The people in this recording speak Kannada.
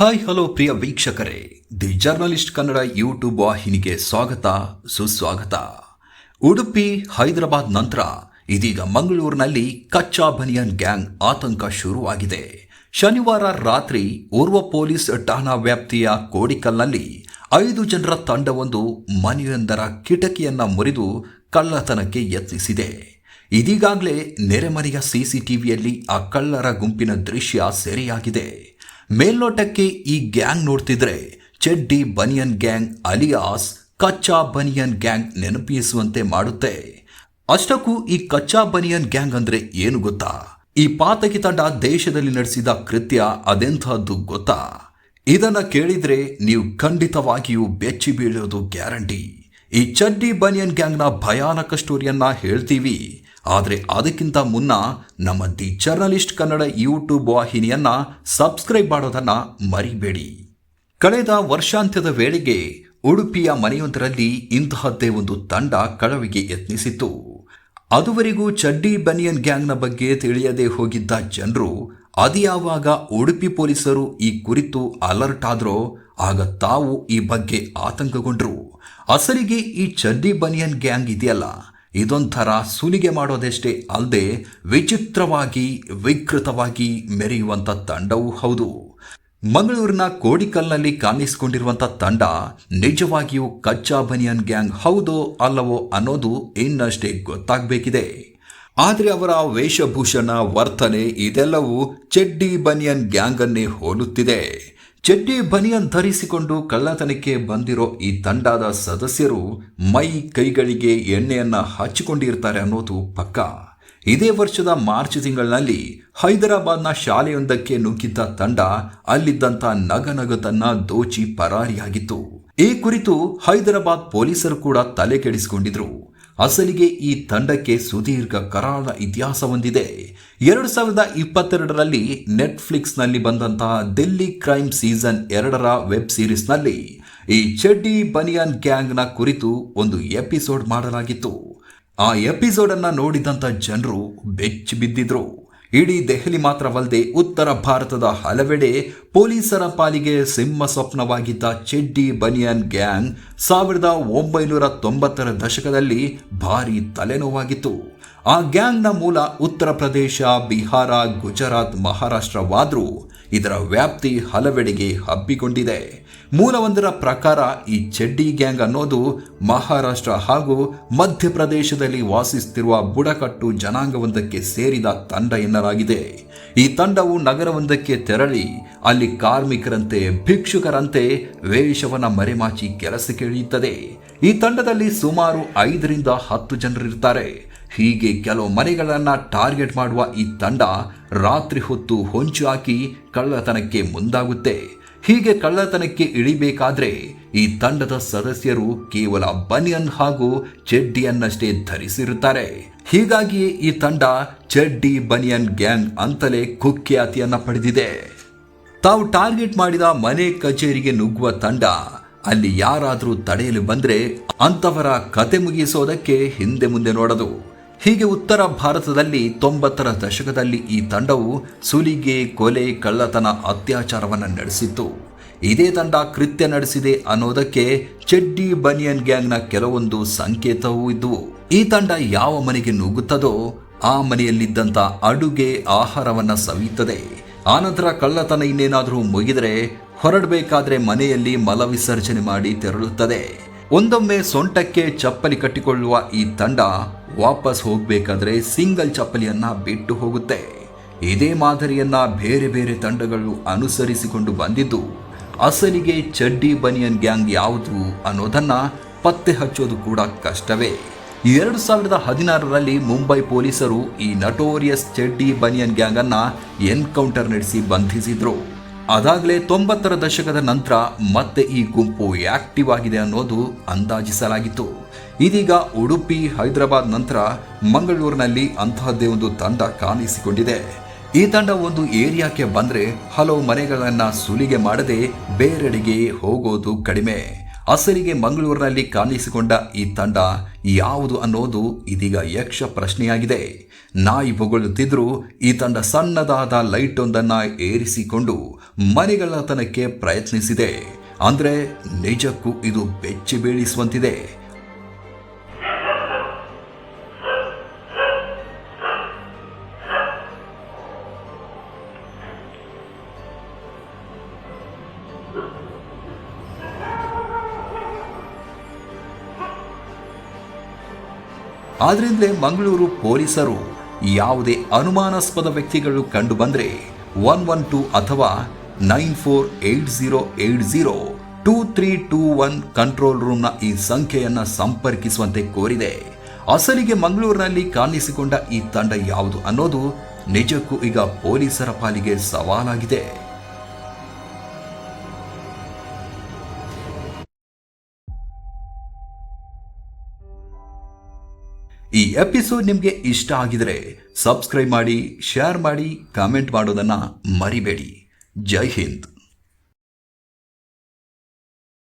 ಹಾಯ್, ಹಲೋ ಪ್ರಿಯ ವೀಕ್ಷಕರೇ. ದಿ ಜರ್ನಲಿಸ್ಟ್ ಕನ್ನಡ ಯೂಟ್ಯೂಬ್ ವಾಹಿನಿಗೆ ಸ್ವಾಗತ, ಸುಸ್ವಾಗತ. ಉಡುಪಿ, ಹೈದರಾಬಾದ್ ನಂತರ ಇದೀಗ ಮಂಗಳೂರಿನಲ್ಲಿ ಕಚ್ಚಾ ಬನಿಯನ್ ಗ್ಯಾಂಗ್ ಆತಂಕ ಶುರುವಾಗಿದೆ. ಶನಿವಾರ ರಾತ್ರಿ ಓರ್ವ ಪೊಲೀಸ್ ಠಾಣಾ ವ್ಯಾಪ್ತಿಯ ಕೋಡಿಕಲ್ನಲ್ಲಿ ಐದು ಜನರ ತಂಡವೊಂದು ಮನೆಯೊಂದರ ಕಿಟಕಿಯನ್ನ ಮುರಿದು ಕಳ್ಳತನಕ್ಕೆ ಯತ್ನಿಸಿದೆ. ಇದೀಗಾಗಲೇ ನೆರೆಮನೆಯ ಸಿಸಿಟಿವಿಯಲ್ಲಿ ಆ ಕಳ್ಳರ ಗುಂಪಿನ ದೃಶ್ಯ ಸೆರೆಯಾಗಿದೆ. ಮೇಲ್ನೋಟಕ್ಕೆ ಈ ಗ್ಯಾಂಗ್ ನೋಡ್ತಿದ್ರೆ ಚೆಡ್ಡಿ, ಬನಿಯನ್ ಗ್ಯಾಂಗ್, ಅಲಿಯಾಸ್, ಕಚ್ಚಾ ಬನಿಯನ್ ಗ್ಯಾಂಗ್ ನೆನಪಿಸುವಂತೆ ಮಾಡುತ್ತೆ. ಅಷ್ಟಕ್ಕೂ ಈ ಕಚ್ಚಾ ಬನಿಯನ್ ಗ್ಯಾಂಗ್ ಅಂದ್ರೆ ಏನು ಗೊತ್ತಾ? ಈ ಪಾತಕಿ ತಂಡ ದೇಶದಲ್ಲಿ ನಡೆಸಿದ ಕೃತ್ಯ ಅದೆಂಥದ್ದು ಗೊತ್ತಾ? ಇದನ್ನ ಕೇಳಿದ್ರೆ ನೀವು ಖಂಡಿತವಾಗಿಯೂ ಬೆಚ್ಚಿ ಬೀಳೋದು ಗ್ಯಾರಂಟಿ. ಈ ಚಡ್ಡಿ, ಬನಿಯನ್ ಗ್ಯಾಂಗ್ನ ಭಯಾನಕ ಸ್ಟೋರಿಯನ್ನ ಹೇಳ್ತೀವಿ. ಆದರೆ ಅದಕ್ಕಿಂತ ಮುನ್ನ ನಮ್ಮ ದಿ ಜರ್ನಲಿಸ್ಟ್ ಕನ್ನಡ ಯೂಟ್ಯೂಬ್ ವಾಹಿನಿಯನ್ನು ಸಬ್ಸ್ಕ್ರೈಬ್ ಮಾಡೋದನ್ನು ಮರಿಬೇಡಿ. ಕಳೆದ ವರ್ಷಾಂತ್ಯದ ವೇಳೆಗೆ ಉಡುಪಿಯ ಮನೆಯೊಂದರಲ್ಲಿ ಇಂತಹದ್ದೇ ಒಂದು ತಂಡ ಕಳವಿಗೆ ಯತ್ನಿಸಿತ್ತು. ಅದುವರೆಗೂ ಚಡ್ಡಿ ಬನಿಯನ್ ಗ್ಯಾಂಗ್ನ ಬಗ್ಗೆ ತಿಳಿಯದೆ ಹೋಗಿದ್ದ ಜನರು ಅದ್ಯಾವಾಗ ಉಡುಪಿ ಪೊಲೀಸರು ಈ ಕುರಿತು ಅಲರ್ಟ್ ಆದ್ರೋ ಆಗ ತಾವು ಈ ಬಗ್ಗೆ ಆತಂಕಗೊಂಡರು. ಅಸಲಿಗೆ ಈ ಚಡ್ಡಿ ಬನಿಯನ್ ಗ್ಯಾಂಗ್ ಇದೆಯಲ್ಲ? ಇದೊಂಥರ ಸುಲಿಗೆ ಮಾಡೋದೆಷ್ಟೇ ಅಲ್ಲದೆ ವಿಚಿತ್ರವಾಗಿ, ವಿಕೃತವಾಗಿ ಮೆರೆಯುವಂಥ ತಂಡವೂ ಹೌದು. ಮಂಗಳೂರಿನ ಕೋಡಿಕಲ್ನಲ್ಲಿ ಕಾಣಿಸಿಕೊಂಡಿರುವಂಥ ತಂಡ ನಿಜವಾಗಿಯೂ ಕಚ್ಚಾ ಬನಿಯನ್ ಗ್ಯಾಂಗ್ ಹೌದೋ ಅಲ್ಲವೋ ಅನ್ನೋದು ಇನ್ನಷ್ಟೇ ಗೊತ್ತಾಗಬೇಕಿದೆ. ಆದರೆ ಅವರ ವೇಷಭೂಷಣ, ವರ್ತನೆ ಇದೆಲ್ಲವೂ ಚೆಡ್ಡಿ ಬನಿಯನ್ ಗ್ಯಾಂಗನ್ನೇ ಹೋಲುತ್ತಿದೆ. ಚೆಡ್ಡಿ ಬನಿಯನ್ ಧರಿಸಿಕೊಂಡು ಕಳ್ಳತನಕ್ಕೆ ಬಂದಿರೋ ಈ ತಂಡದ ಸದಸ್ಯರು ಮೈ ಕೈಗಳಿಗೆ ಎಣ್ಣೆಯನ್ನ ಹಚ್ಚಿಕೊಂಡಿರ್ತಾರೆ ಅನ್ನೋದು ಪಕ್ಕಾ. ಇದೇ ವರ್ಷದ ಮಾರ್ಚ್ ತಿಂಗಳಿನಲ್ಲಿ ಹೈದರಾಬಾದ್ನ ಶಾಲೆಯೊಂದಕ್ಕೆ ನುಗ್ಗಿದ್ದ ತಂಡ ಅಲ್ಲಿದ್ದಂಥ ನಗನಗತನ್ನ ದೋಚಿ ಪರಾರಿಯಾಗಿತ್ತು. ಈ ಕುರಿತು ಹೈದರಾಬಾದ್ ಪೊಲೀಸರು ಕೂಡ ತಲೆ ಕೆಡಿಸಿಕೊಂಡಿದ್ರು ಅಸಲಿಗೆ ಈ ತಂಡಕ್ಕೆ ಸುದೀರ್ಘ ಕರಾಳ ಇತಿಹಾಸ ಹೊಂದಿದೆ. ಎರಡು ಸಾವಿರದ ಇಪ್ಪತ್ತೆರಡರಲ್ಲಿ ನೆಟ್ಫ್ಲಿಕ್ಸ್ನಲ್ಲಿ ಬಂದಂತಹ ದಿಲ್ಲಿ ಕ್ರೈಮ್ ಸೀಸನ್ ಎರಡರ ವೆಬ್ ಸೀರೀಸ್ನಲ್ಲಿ ಈ ಚಡ್ಡಿ ಬನಿಯನ್ ಗ್ಯಾಂಗ್ನ ಕುರಿತು ಒಂದು ಎಪಿಸೋಡ್ ಮಾಡಲಾಗಿತ್ತು. ಆ ಎಪಿಸೋಡನ್ನು ನೋಡಿದಂಥ ಜನರು ಬೆಚ್ಚಿ ಬಿದ್ದಿದ್ರು. ಇಡೀ ದೆಹಲಿ ಮಾತ್ರವಲ್ಲದೆ ಉತ್ತರ ಭಾರತದ ಹಲವೆಡೆ ಪೊಲೀಸರ ಪಾಲಿಗೆ ಸಿಂಹ ಸ್ವಪ್ನವಾಗಿದ್ದ ಚೆಡ್ಡಿ ಬನಿಯನ್ ಗ್ಯಾಂಗ್ ಸಾವಿರದ ಒಂಬೈನೂರ ತೊಂಬತ್ತರ ದಶಕದಲ್ಲಿ ಭಾರಿ ತಲೆನೋವಾಗಿತ್ತು. ಆ ಗ್ಯಾಂಗ್ನ ಮೂಲ ಉತ್ತರ ಪ್ರದೇಶ, ಬಿಹಾರ, ಗುಜರಾತ್, ಮಹಾರಾಷ್ಟ್ರವಾದರೂ ಇದರ ವ್ಯಾಪ್ತಿ ಹಲವೆಡೆಗೆ ಹಬ್ಬಿಕೊಂಡಿದೆ. ಮೂಲವೊಂದರ ಪ್ರಕಾರ ಈ ಚೆಡ್ಡಿ ಗ್ಯಾಂಗ್ ಅನ್ನೋದು ಮಹಾರಾಷ್ಟ್ರ ಹಾಗೂ ಮಧ್ಯಪ್ರದೇಶದಲ್ಲಿ ವಾಸಿಸುತ್ತಿರುವ ಬುಡಕಟ್ಟು ಜನಾಂಗವೊಂದಕ್ಕೆ ಸೇರಿದ ತಂಡ ಎನ್ನಲಾಗಿದೆ. ಈ ತಂಡವು ನಗರವೊಂದಕ್ಕೆ ತೆರಳಿ ಅಲ್ಲಿ ಕಾರ್ಮಿಕರಂತೆ, ಭಿಕ್ಷುಕರಂತೆ ವೇಷವನ್ನ ಮರೆಮಾಚಿ ಕೆಲಸ ಇಳಿಯುತ್ತದೆ ಈ ತಂಡದಲ್ಲಿ ಸುಮಾರು ಐದರಿಂದ ಹತ್ತು ಜನರಿರ್ತಾರೆ. ಹೀಗೆ ಕೆಲವು ಮನೆಗಳನ್ನ ಟಾರ್ಗೆಟ್ ಮಾಡುವ ಈ ತಂಡ ರಾತ್ರಿ ಹೊತ್ತು ಹೊಂಚು ಹಾಕಿ ಕಳ್ಳತನಕ್ಕೆ ಮುಂದಾಗುತ್ತೆ. ಹೀಗೆ ಕಳ್ಳತನಕ್ಕೆ ಇಳಿಬೇಕಾದ್ರೆ ಈ ತಂಡದ ಸದಸ್ಯರು ಕೇವಲ ಬನಿಯನ್ ಹಾಗೂ ಚೆಡ್ಡಿಯನ್ನಷ್ಟೇ ಧರಿಸಿರುತ್ತಾರೆ. ಹೀಗಾಗಿ ಈ ತಂಡ ಚೆಡ್ಡಿ ಬನಿಯನ್ ಗ್ಯಾಂಗ್ ಅಂತಲೇ ಕುಖ್ಯಾತಿಯನ್ನ ಪಡೆದಿದೆ. ತಾವು ಟಾರ್ಗೆಟ್ ಮಾಡಿದ ಮನೆ ಕಚೇರಿಗೆ ನುಗ್ಗುವ ತಂಡ ಅಲ್ಲಿ ಯಾರಾದರೂ ತಡೆಯಲು ಬಂದ್ರೆ ಅಂತವರ ಕತೆ ಮುಗಿಸೋದಕ್ಕೆ ಹಿಂದೆ ಮುಂದೆ ನೋಡದು. ಹೀಗೆ ಉತ್ತರ ಭಾರತದಲ್ಲಿ ತೊಂಬತ್ತರ ದಶಕದಲ್ಲಿ ಈ ತಂಡವು ಸುಲಿಗೆ, ಕೊಲೆ, ಕಳ್ಳತನ ಅತ್ಯಾಚಾರವನ್ನು ನಡೆಸಿತ್ತು. ಇದೇ ತಂಡ ಕೃತ್ಯ ನಡೆಸಿದೆ ಅನ್ನೋದಕ್ಕೆ ಚೆಡ್ಡಿ ಬನಿಯನ್ ಗ್ಯಾಂಗ್ನ ಕೆಲವೊಂದು ಸಂಕೇತವೂ ಇದ್ದವು ಈ ತಂಡ ಯಾವ ಮನೆಗೆ ನುಗ್ಗುತ್ತದೋ ಆ ಮನೆಯಲ್ಲಿದ್ದಂಥ ಅಡುಗೆ ಆಹಾರವನ್ನ ಸವಿಯುತ್ತದೆ. ಆನಂತರ ಕಳ್ಳತನ ಇನ್ನೇನಾದರೂ ಮುಗಿದರೆ ಹೊರಡಬೇಕಾದ್ರೆ ಮನೆಯಲ್ಲಿ ಮಲವಿಸರ್ಜನೆ ಮಾಡಿ ತೆರಳುತ್ತದೆ. ಒಂದೊಮ್ಮೆ ಸೊಂಟಕ್ಕೆ ಚಪ್ಪಲಿ ಕಟ್ಟಿಕೊಳ್ಳುವ ಈ ತಂಡ ವಾಪಸ್ ಹೋಗಬೇಕಾದ್ರೆ ಸಿಂಗಲ್ ಚಪ್ಪಲಿಯನ್ನ ಬಿಟ್ಟು ಹೋಗುತ್ತೆ. ಇದೇ ಮಾದರಿಯನ್ನ ಬೇರೆ ಬೇರೆ ತಂಡಗಳು ಅನುಸರಿಸಿಕೊಂಡು ಬಂದಿದ್ದು, ಅಸಲಿಗೆ ಚಡ್ಡಿ ಬನಿಯನ್ ಗ್ಯಾಂಗ್ ಯಾವುದು ಅನ್ನೋದನ್ನ ಪತ್ತೆ ಹಚ್ಚೋದು ಕೂಡ ಕಷ್ಟವೇ. ಎರಡು ಸಾವಿರದ ಹದಿನಾರರಲ್ಲಿ ಮುಂಬೈ ಪೊಲೀಸರು ಈ ನಟೋರಿಯಸ್ ಚೆಡ್ಡಿ ಬನಿಯನ್ ಗ್ಯಾಂಗ್ ಅನ್ನ ಎನ್ಕೌಂಟರ್ ನಡೆಸಿ ಬಂಧಿಸಿದ್ರು. ಅದಾಗಲೇ ತೊಂಬತ್ತರ ದಶಕದ ನಂತರ ಮತ್ತೆ ಈ ಗುಂಪು ಆಕ್ಟಿವ್ ಆಗಿದೆ ಅನ್ನೋದು ಅಂದಾಜಿಸಲಾಗಿತ್ತು. ಇದೀಗ ಉಡುಪಿ, ಹೈದರಾಬಾದ್ ನಂತರ ಮಂಗಳೂರಿನಲ್ಲಿ ಅಂತಹದ್ದೇ ಒಂದು ತಂಡ ಕಾಣಿಸಿಕೊಂಡಿದೆ. ಈ ತಂಡ ಒಂದು ಏರಿಯಾಕ್ಕೆ ಬಂದರೆ ಹಲವು ಮನೆಗಳನ್ನು ಸುಲಿಗೆ ಮಾಡದೆ ಬೇರೆಡೆಗೆ ಹೋಗೋದು ಕಡಿಮೆ. ಅಸಲಿಗೆ ಮಂಗಳೂರಿನಲ್ಲಿ ಕಾಣಿಸಿಕೊಂಡ ಈ ತಂಡ ಯಾವುದು ಅನ್ನೋದು ಇದೀಗ ಯಕ್ಷ ಪ್ರಶ್ನೆಯಾಗಿದೆ. ನಾಯಿ ಬೊಗಳುತ್ತಿದ್ರೂ ಈ ತಂಡ ಸಣ್ಣದಾದ ಒಂದನ್ನ ಏರಿಸಿಕೊಂಡು ಮನೆಗಳತನಕ್ಕೆ ಪ್ರಯತ್ನಿಸಿದೆ. ಅಂದ್ರೆ ನಿಜಕ್ಕೂ ಇದು ಬೆಚ್ಚಿ ಬೀಳಿಸುವಂತಿದೆ. ಆದ್ರಿಂದಲೇ ಮಂಗಳೂರು ಪೊಲೀಸರು ಯಾವುದೇ ಅನುಮಾನಾಸ್ಪದ ವ್ಯಕ್ತಿಗಳು ಕಂಡು ಬಂದರೆ ಒನ್ ಒನ್ ಟೂ ಅಥವಾ nine four eight zero eight zero two three two one control ರೂಮ್ನ ಈ ಸಂಖ್ಯೆಯನ್ನು ಸಂಪರ್ಕಿಸುವಂತೆ ಕೋರಿದೆ. ಅಸಲಿಗೆ ಮಂಗಳೂರಿನಲ್ಲಿ ಕಾಣಿಸಿಕೊಂಡ ಈ ತಂಡ ಯಾವುದು ಅನ್ನೋದು ನಿಜಕ್ಕೂ ಈಗ ಪೊಲೀಸರ ಪಾಲಿಗೆ ಸವಾಲಾಗಿದೆ. ಈ ಎಪಿಸೋಡ್ ನಿಮಗೆ ಇಷ್ಟ ಆಗಿದ್ರೆ ಸಬ್ಸ್ಕ್ರೈಬ್ ಮಾಡಿ ಶೇರ್ ಮಾಡಿ ಕಾಮೆಂಟ್ ಮಾಡೋದನ್ನು ಮರಿಬೇಡಿ. ಜೈ ಹಿಂದ್.